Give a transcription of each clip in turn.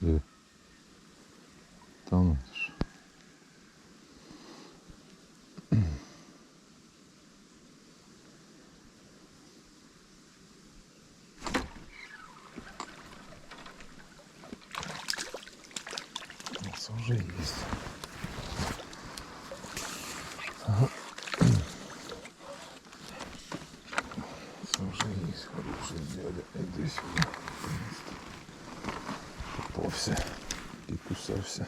Диви. Там ж. Це вже є. Це вже є хороший дядя. Іди сюди. Попався і кусався.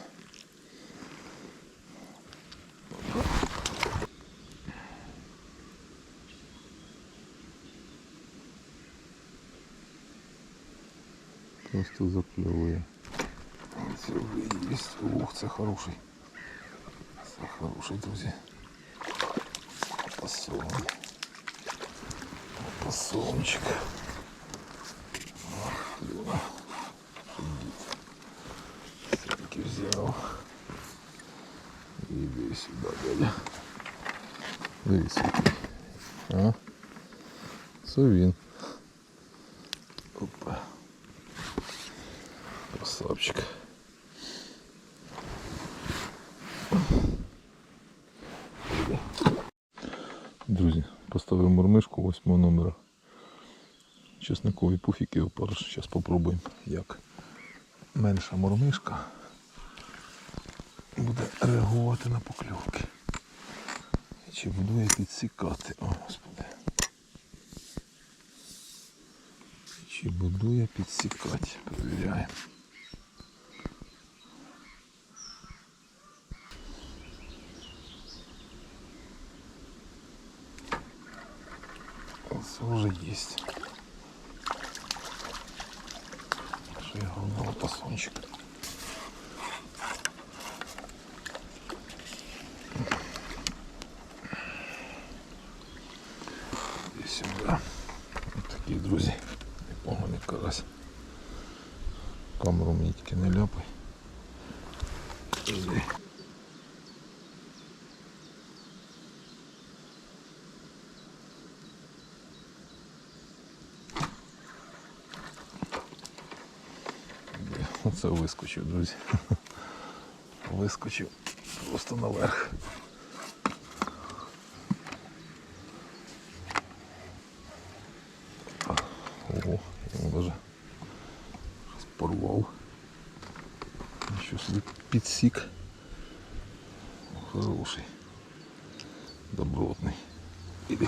Просто заплевує. Це вже є. Ух, це хороший. Це хороший, друзі. Пасовий. Пасовничек. Іди сюди, дядя. Дивись. А? Це він. Опа. Красавчик. Друзі, поставив мормишку восьмого номера. Чесникові пуфіки опариш. Зараз попробуємо, як менша мормишка буде реагувати на покльовки. І чи буду я підсікати. О, господи. Чи буду я підсікати? Перевіряємо. Це вже є. Що я головного пасончика. І. Ось такі, друзі. Непоганий карась. Камеру мені тільки не ляпай. Є. Оце вискочив, друзі. Вискочив просто наверх. Порвав. Що собі підсік. Хороший. Добротний. Іди.